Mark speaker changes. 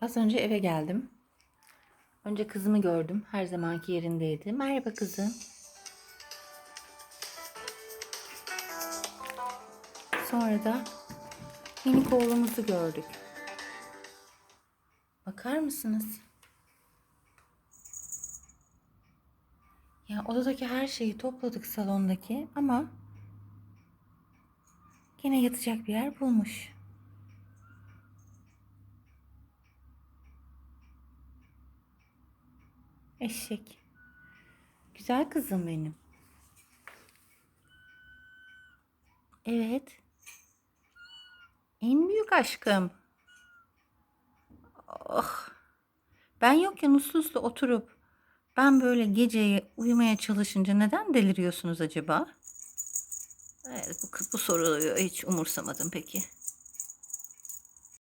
Speaker 1: Az önce eve geldim. Önce kızımı gördüm. Her zamanki yerindeydi. Merhaba kızım. Sonra da minik oğlumuzu gördük. Bakar mısınız? Ya odadaki her şeyi topladık salondaki ama gene yatacak bir yer bulmuş. Eşek. Güzel kızım benim. Evet. En büyük aşkım. Oh. Ben yokken uslu uslu oturup ben böyle geceye uyumaya çalışınca neden deliriyorsunuz acaba? Evet, bu, bu soruyu hiç umursamadım peki.